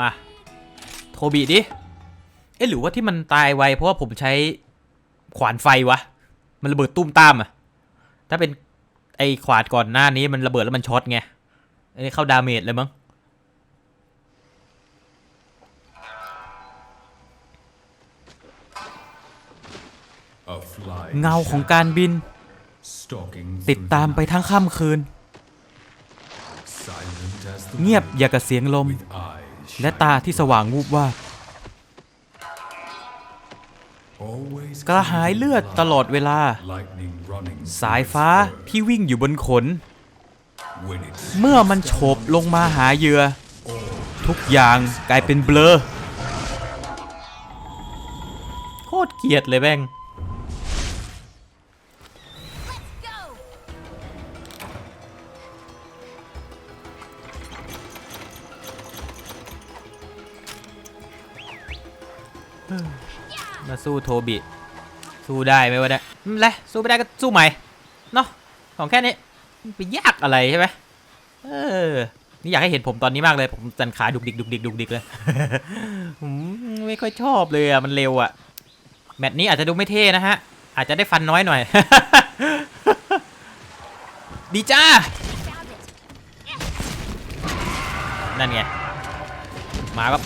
มาโทบิดิ เอ๊ะหรือว่าที่มันตายไวเพราะว่าผมใช้ขวานไฟวะ มันระเบิดตุ้มตามอะถ้าเป็นไอขวานก่อนหน้านี้มันระเบิดแล้วมันช็อตไงอันนี้เข้าดาเมจเลยมั้ง เงาของการบิน ติดตามไปทั้งค่ำคืน เงียบอย่ากับเสียงลม และตาที่สว่างวูบว่าบ always กระหายเลือดตลอดเวลา lightning running สายฟ้าที่วิ่งอยู่บนขน when it เมื่อมันโฉบลงมาหาเหยื่อ ทุกอย่างกลายเป็นเบลอ โคตรเกลียดเลยแม่ง มาสู้โทบิ สู้ได้ไหมวะเนี่ยไม่เป็นไรสู้ไม่ได้ก็สู้ใหม่ เนาะของแค่นี้ไปยากอะไรใช่ไหมเออ นี่อยากให้เห็นผมตอนนี้มากเลย ผมจันขาดุกดิกดุกดิกดุกดิกเลยผมไม่ค่อยชอบเลยอะ มันเร็วอะ แมตช์นี้อาจจะดูไม่เท่นะฮะ อาจจะได้ฟันน้อยหน่อย ดีจ้า นั่นไง มาก็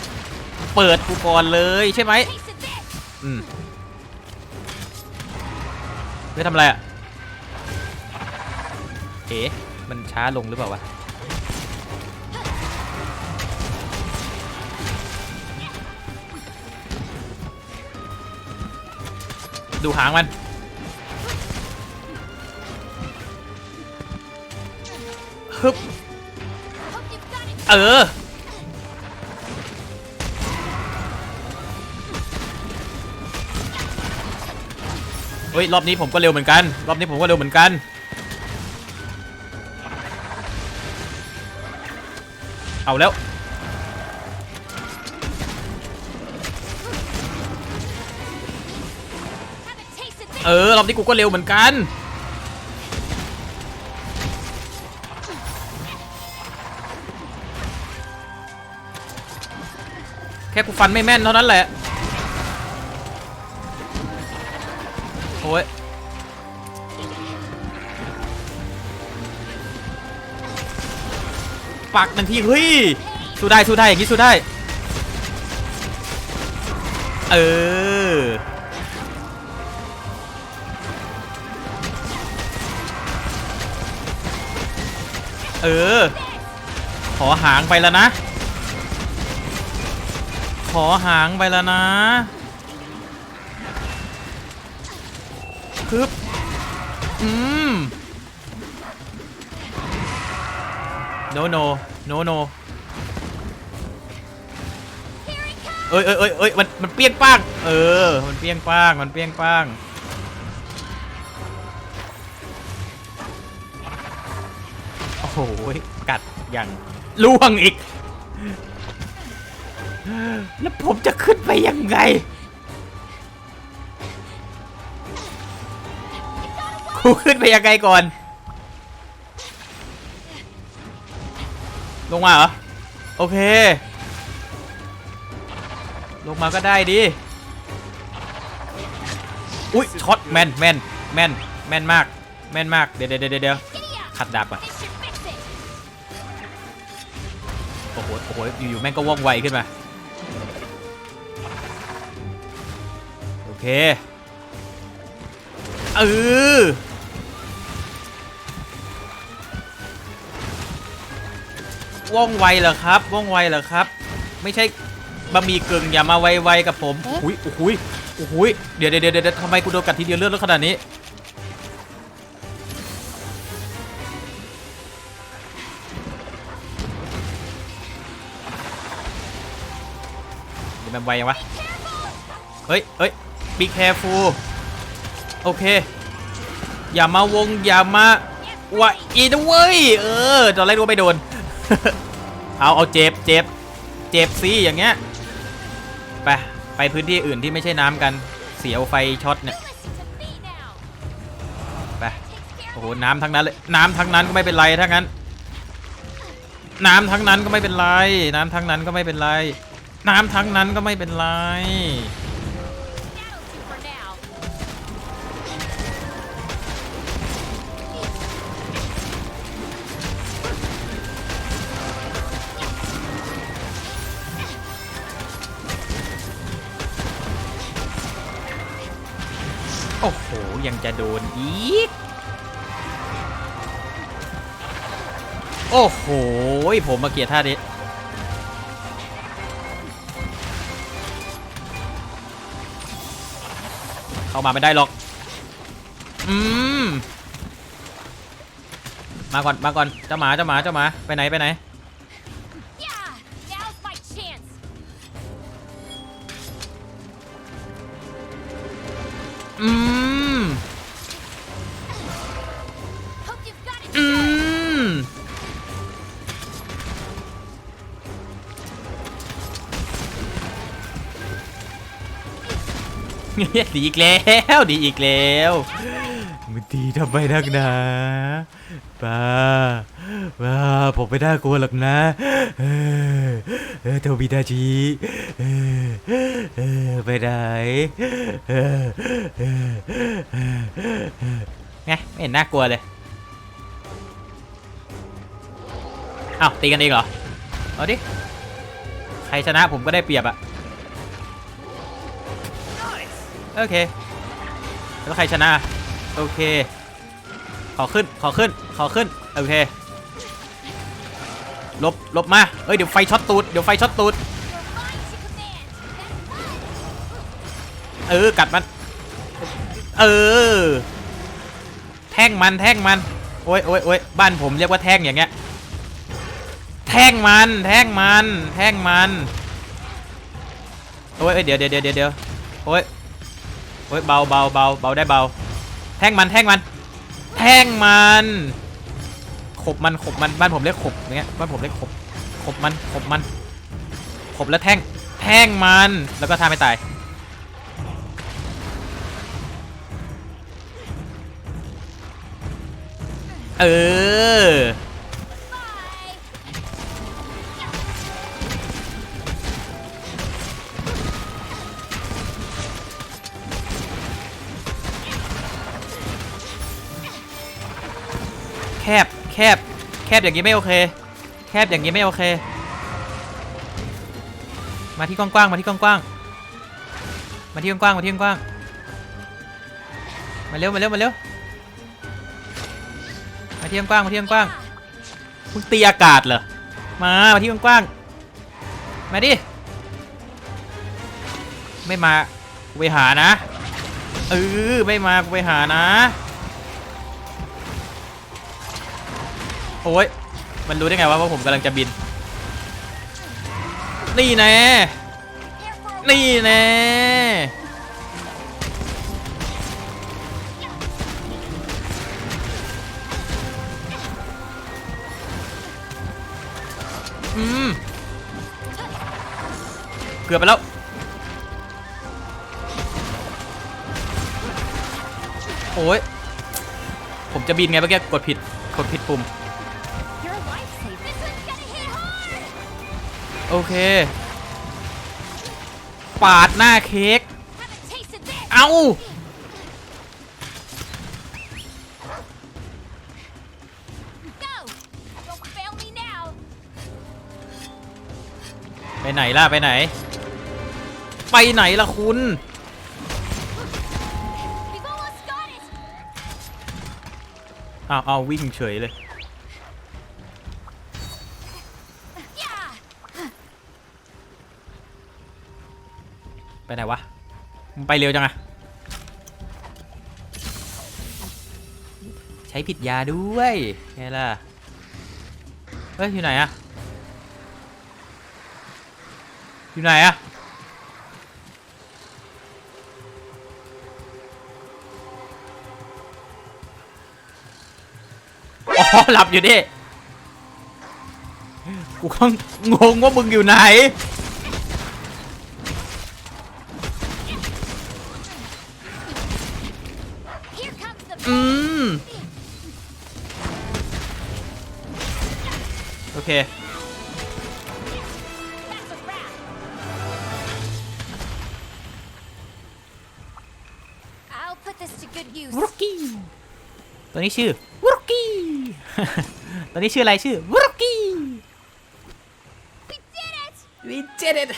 เปิดกูก่อนเลยใช่ไหมอืมเฮ้ยทำอะไรอะ เอ๋มันช้าลงหรือเปล่าวะ ดูหางมัน ฮึบ เออ ฮ้ยรอบนี้ผมก็เร็วเหมือนกัน รอบนี้ผมก็เร็วเหมือนกัน เอาแล้ว เออรอบนี้กูก็เร็วเหมือนกัน แค่กูฟันไม่แม่นเท่านั้นแหละ อ้ยปักหนึ่งทีเฮ้ยสู้ได้สู้ได้อย่างนี้สู้ได้ เออเออ ขอหางไปแล้วนะ ขอหางไปแล้วนะ คึบอืมโนโนโนโนเอ้ยเอ้ยเอ้ยเอ้ยมันมันเปี้ยงป้าง เออ มันเปี้ยงป้าง มันเปี้ยงป้างโอ้โหกัดอย่างล่วงอีก แล้วผมจะขึ้นไปยังไง กูขึ้นไปยังไงก่อน ลงมาเหรอ โอเค ลงมาก็ได้ดิ อุ้ยช็อตแม่นแม่นแม่นแม่นมาก แม่นมาก เดี๋ยวเดี๋ยวเดี๋ยวขัดดาบอะ This should fix it! โอ้โหโอ้โหอยู่ๆแม่งก็ว่องไวขึ้นมา โอเค เออ ว่องไวเหรอครับ ว่องไวเหรอครับ ไม่ใช่บะหมี่กึ่งอย่ามาไวๆกับผมอุ้ยโอ้โหยโอ้โหยเดี๋ยวเดี๋ยวเดี๋ยวเดี๋ยวทำไมกูโดนกัดทีเดียวเลือดเลือดขนาดนี้เดี๋ยวมันไวยังวะ เฮ้ยเฮ้ย be careful โอเค อย่ามาวง อย่ามาวะอีนะเว้ย เออ ตอนแรกรู้ไม่โดน เอาเอาเจ็บเจ็บเจ็บสิอย่างเงี้ยไปไปพื้นที่อื่นที่ไม่ใช่น้ำกันเสียวไฟช็อตเนี่ยไปโอ้โหน้ำทั้งนั้นเลยน้ำทั้งนั้นก็ไม่เป็นไรถ้างั้น น้ำทั้งนั้นก็ไม่เป็นไร น้ำทั้งนั้นก็ไม่เป็นไร น้ำทั้งนั้นก็ไม่เป็นไร โอ้โห ยังจะโดนอีก โอ้โห ผมมาเกลียดท่านี้เข้ามาไม่ได้หรอก อืม มาก่อน มาก่อน เจ้าหมา เจ้าหมา เจ้าหมา ไปไหน ไปไหน Yeah, now's my chance. อืม ดีอีกแล้วดีอีกแล้วมันดีทำไมนักหนาป้าป้าผมไม่น่ากลัวหรอกนะเออเออโทบิดาจิเออเออไปไหนเออเออเออเออไงไม่เห็นน่ากลัวเลยอ้าวตีกันเองเหรอเอาดิใครชนะผมก็ได้เปรียบอะ โอเค แล้วใครชนะ โอเค ขอขึ้น ขอขึ้น ขอขึ้น โอเค ลบ ลบมา เอ้ย เดี๋ยวไฟช็อตตูด เดี๋ยวไฟช็อตตูด เออ กัดมัน เออ แท่งมัน แท่งมัน โอ้ยโอ้ยโอ้ยบ้านผมเรียกว่าแท่งอย่างเงี้ย แท่งมัน แท่งมัน แท่งมัน โอ้ยเดี๋ยวเดี๋ยวเดี๋ยวเดี๋ยวโอ้ย โอ้ยเบาเบาเบาเบาได้เบา แท่งมันแท่งมัน แท่งมันขบมันขบมันบ้านผมเรียกขบอย่างเงี้ยบ้านผมเรียกขบขบมันขบมันขบแล้วแท่งแท่งมันแล้วก็ท่าไม่ตายเออ คบ แคบอย่างนี้ไม่โอเค แคบอย่างนี้ไม่โอเค มาที่กว้างๆมาที่กว้างๆมาที่กว้างๆมาที่กว้างๆมาเร็วมาเร็วมาเร็วมาที่กว้างๆมาที่กว้างๆคุณตีอากาศเหรอมามาที่กว้างๆมาดิไม่มาไปหานะเออไม่มาไปหานะ อ้ย มันรู้ได้ไงว่าผมกำลังจะบิน นี่แน่ นี่แน่อืมเกือบไปแล้วโอ้ย ผมจะบินไงเมื่อกี้กดผิด กดผิดปุ่ม โอเค ปาดหน้าเค้ก เอาไปไหนล่ะ ไปไหน ไปไหนล่ะคุณ เอาเอาวิ่งเฉยเลย ไปไหนวะมึงไปเร็วจังอะใช้ผิดยาด้วยไงล่ะ เฮ้ย อยู่ไหนอะอยู่ไหนอะอ๋อหลับอยู่ดิ กูก็งงว่ามึงอยู่ไหน here. I'll put this to good use. วุกกี้ตัวนี้ชื่อวุกกี้ ตัวนี้ชื่ออะไรชื่อวุกกี้ We did it! We did it!